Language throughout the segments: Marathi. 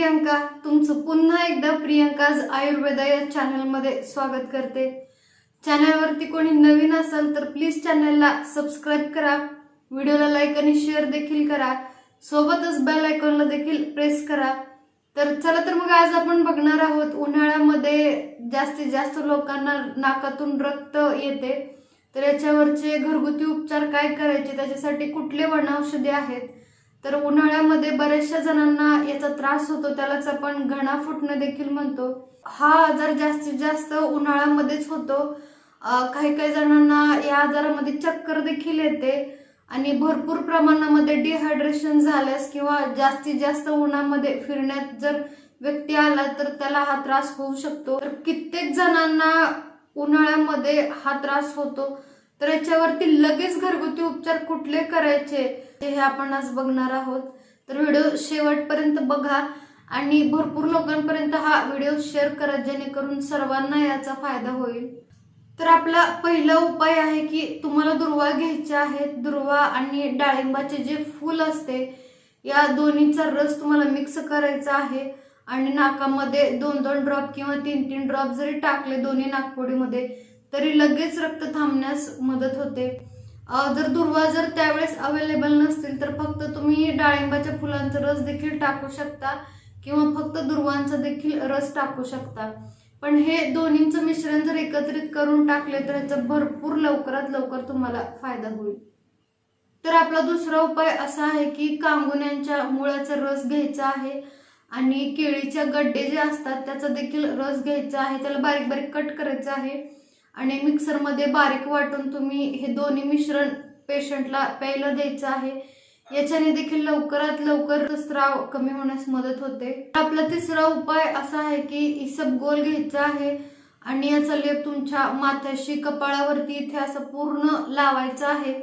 प्रियंका तुमचं पुन्हा एकदा प्रियंकाज आयुर्वेदा या चॅनलमध्ये स्वागत करते. चॅनलवरती कोणी नवीन असेल तर प्लीज चॅनलला सबस्क्राईब करा. व्हिडिओला लाईक आणि शेअर देखील करा. सोबतच बेल आयकॉनला देखील प्रेस करा. तर चला तर मग आज आपण बघणार आहोत उन्हाळ्यामध्ये जास्तीत जास्त लोकांना नाकातून रक्त येते. तर याच्यावरचे घरगुती उपचार काय करायचे? त्याच्यासाठी कुठले वनौषधे आहेत? तर उन्हाळ्यामध्ये बऱ्याचशा जणांना याचा त्रास होतो त्यालाच आपण घणा फुटणं देखील म्हणतो. हा आजार जास्तीत जास्त उन्हाळ्यामध्येच होतो. काही काही जणांना या आजारामध्ये चक्कर देखील येते आणि भरपूर प्रमाणामध्ये डिहायड्रेशन झाल्यास किंवा जास्तीत जास्त उन्हामध्ये फिरण्यात जर व्यक्ती आला तर त्याला हा त्रास होऊ शकतो. तर कित्येक जणांना उन्हाळ्यामध्ये हा त्रास होतो. तर याच्यावरती लगेच घरगुती उपचार कुठले करायचे हे आपण आज बघणार आहोत. तर व्हिडिओ शेवटपर्यंत बघा आणि भरपूर लोकांपर्यंत हा व्हिडिओ शेअर करा जेणेकरून सर्वांना याचा फायदा होईल. तर आपला पहिला उपाय आहे की तुम्हाला दुर्वा घ्यायचे आहेत. दुर्वा आणि डाळिंबाचे जे फूल असते या दोन्हीचा रस तुम्हाला मिक्स करायचा आहे. आणि नाकामध्ये दोन दोन ड्रॉप किंवा तीन तीन ड्रॉप जरी टाकले दोन्ही नागपुडीमध्ये तरी लगेच रक्त थांबण्यास मदत होते. जर दुर्वा जर त्यावेळेस अवेलेबल नसतील तर फक्त तुम्ही डाळिंबाच्या फुलांचा रस देखील टाकू शकता किंवा फक्त दुर्वांचा देखील रस टाकू शकता. पण हे दोन्हींचं मिश्रण जर एकत्रित करून टाकले तर ह्याचा भरपूर लवकरात लवकर तुम्हाला फायदा होईल. तर आपला दुसरा उपाय असा आहे की कांगुन्यांच्या मुळाचा रस घ्यायचा आहे आणि केळीच्या गड्डे जे असतात त्याचा देखील रस घ्यायचा आहे. त्याला बारीक बारीक कट करायचं आहे. आणि मिक्सरमध्ये बारीक वाटून तुम्ही हे दोन्ही मिश्रण पेशंटला प्यायला द्यायचं आहे. याच्याने देखील लवकरात लवकर स्त्राव कमी होण्यास मदत होते. आपला तिसरा उपाय असा आहे की इसबगोल घ्यायचा आहे आणि याचा लेप तुमच्या माथ्याशी कपाळावरती इथे असं पूर्ण लावायचा आहे.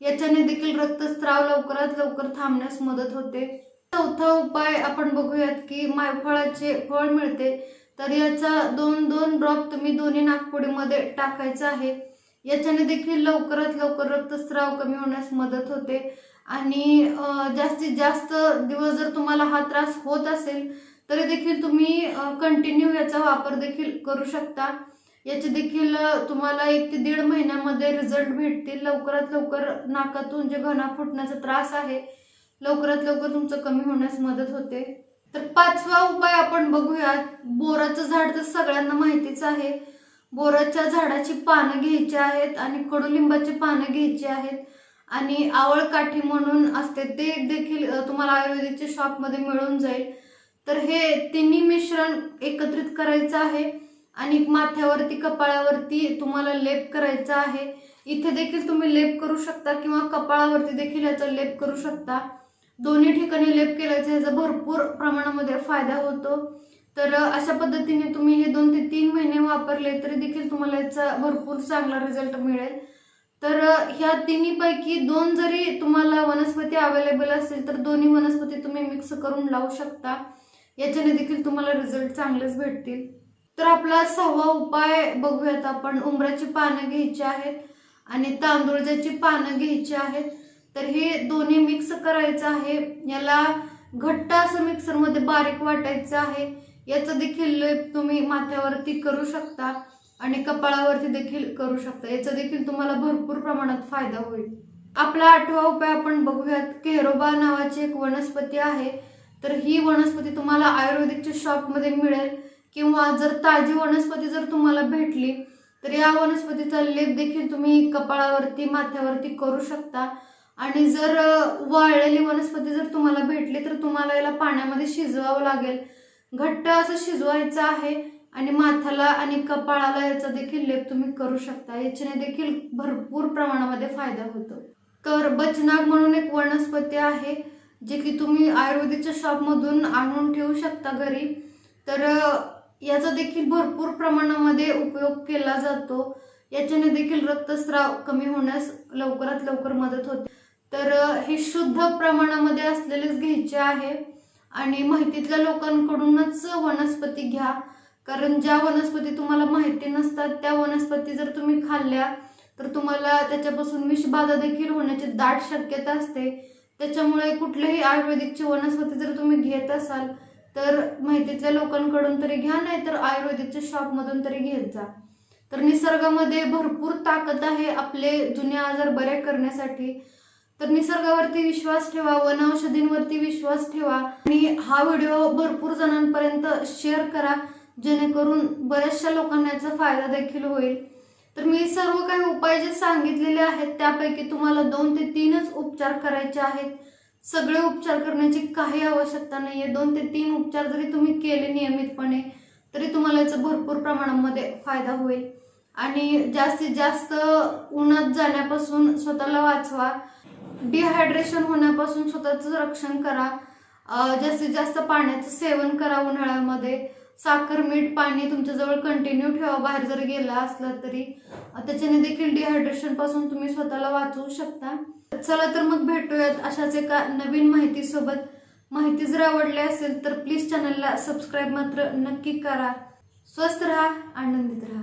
याच्याने देखील रक्तस्त्राव लवकरात लवकर थांबण्यास मदत होते. चौथा उपाय आपण बघूयात की मायफळाचे फळ मिळते. तर याचा दोन दोन ड्रॉप तुम्ही दोन्ही नागपुडीमध्ये टाकायचा आहे. याच्याने देखील लवकरात लवकर रक्तस्राव कमी होण्यास मदत होते. आणि जास्तीत जास्त दिवस जर तुम्हाला हा त्रास होत असेल तरी देखील तुम्ही कंटिन्यू याचा वापर देखील करू शकता. याचे देखील तुम्हाला एक ते दीड महिन्यामध्ये रिझल्ट भेटतील. लवकरात लवकर नाकातून जे घणा फुटण्याचा त्रास आहे लवकरात लवकर तुमचं कमी होण्यास मदत होते. तर पाचवा उपाय आपण बघूयात. बोराचं झाड तर सगळ्यांना माहितीच आहे. बोराच्या झाडाची पानं घ्यायची आहेत आणि कडुलिंबाची पानं घ्यायची आहेत. आणि आवळ काठी म्हणून असते ते देखील तुम्हाला आयुर्वेदिकच्या शॉपमध्ये मिळून जाईल. तर हे तिन्ही मिश्रण एकत्रित करायचं आहे. आणि माथ्यावरती कपाळावरती तुम्हाला लेप करायचा आहे. इथे देखील तुम्ही लेप करू शकता किंवा कपाळावरती देखील याचा लेप करू शकता. दोन्ही ठिकाणी लेप केल्याचा याचा भरपूर प्रमाणामध्ये फायदा होतो. तर अशा पद्धतीने तुम्ही हे दोन ते तीन महिने वापरले तरी देखील तुम्हाला याचा भरपूर चांगला रिझल्ट मिळेल. तर ह्या तिन्हीपैकी दोन जरी तुम्हाला वनस्पती अवेलेबल असतील तर दोन्ही वनस्पती तुम्ही मिक्स करून लावू शकता. याच्याने देखील तुम्हाला रिझल्ट चांगलेच भेटतील. तर आपला सहावा उपाय बघूयात आपण. उमराची पानं घ्यायची आहेत आणि तांदूळजाची पानं घ्यायची आहेत तर हे दोन्ही मिक्स करायचं आहे. याला घट्ट असं मिक्सरमध्ये बारीक वाटायचं आहे. याचं देखील लेप तुम्ही माथ्यावरती करू शकता आणि कपाळावरती देखील करू शकता. याचा देखील तुम्हाला भरपूर प्रमाणात फायदा होईल. आपला आठवा उपाय आपण बघूयात. केरोबा नावाची एक वनस्पती आहे. तर ही वनस्पती तुम्हाला आयुर्वेदिकच्या शॉपमध्ये मिळेल. किंवा जर ताजी वनस्पती जर तुम्हाला भेटली तर या वनस्पतीचा लेप देखील तुम्ही कपाळावरती माथ्यावरती करू शकता. आणि जर वाळलेली वनस्पती जर तुम्हाला भेटली तर तुम्हाला याला पाण्यामध्ये शिजवावं लागेल. घट्ट असं शिजवायचं आहे आणि माथ्याला आणि कपाळाला याचा देखील लेप तुम्ही करू शकता. याच्याने देखील भरपूर प्रमाणामध्ये फायदा होतो. तर बचनाग म्हणून एक वनस्पती आहे जे की तुम्ही आयुर्वेदिकच्या शॉपमधून आणून ठेवू शकता घरी. तर याचा देखील भरपूर प्रमाणामध्ये उपयोग केला जातो. याच्याने देखील रक्तस्राव कमी होण्यास लवकरात लवकर मदत होते. तर हे शुद्ध प्रमाणामध्ये असलेलेच घ्यायचे आहे आणि माहितीतल्या लोकांकडूनच वनस्पती घ्या. कारण ज्या वनस्पती तुम्हाला माहिती नसतात त्या वनस्पती जर तुम्ही खाल्ल्या तर तुम्हाला त्याच्यापासून विषबाधा देखील होण्याची दाट शक्यता असते. त्याच्यामुळे कुठल्याही आयुर्वेदिकची वनस्पती जर तुम्ही घेत असाल तर माहितीतल्या लोकांकडून तरी घ्या नाही तर आयुर्वेदिकच्या शॉपमधून तरी घेत जा. तर निसर्गामध्ये भरपूर ताकद आहे आपले जुने आजार बरे करण्यासाठी. तर निसर्गावरती विश्वास ठेवा वनौषधींवरती विश्वास ठेवा आणि हा व्हिडिओ भरपूर जणांपर्यंत शेअर करा जेणेकरून बऱ्याचशा लोकांना याचा फायदा देखील होईल. तर मी सर्व काही उपाय जे सांगितलेले आहेत त्यापैकी तुम्हाला दोन ते तीनच उपचार करायचे आहेत. सगळे उपचार करण्याची काही आवश्यकता नाही आहे दोन ते तीन उपचार जरी तुम्ही केले नियमितपणे तरी तुम्हाला याचा भरपूर प्रमाणामध्ये फायदा होईल. आणि जास्तीत जास्त उन्हात जाण्यापासून स्वतःला वाचवा. डिहायड्रेशन होण्यापासून स्वतःचं रक्षण करा. जास्तीत जास्त पाण्याचं सेवन करा उन्हाळ्यामध्ये. साखर मीठ पाणी तुमच्याजवळ कंटिन्यू ठेवा. बाहेर जर गेला असला तरी. त्याच्याने देखील डिहायड्रेशनपासून तुम्ही स्वतःला वाचवू शकता. चला तर मग भेटूयात अशाच एका नवीन माहितीसोबत. माहिती जर आवडली असेल तर प्लीज चॅनलला सबस्क्राईब मात्र नक्की करा. स्वस्त राहा आनंदित राहा.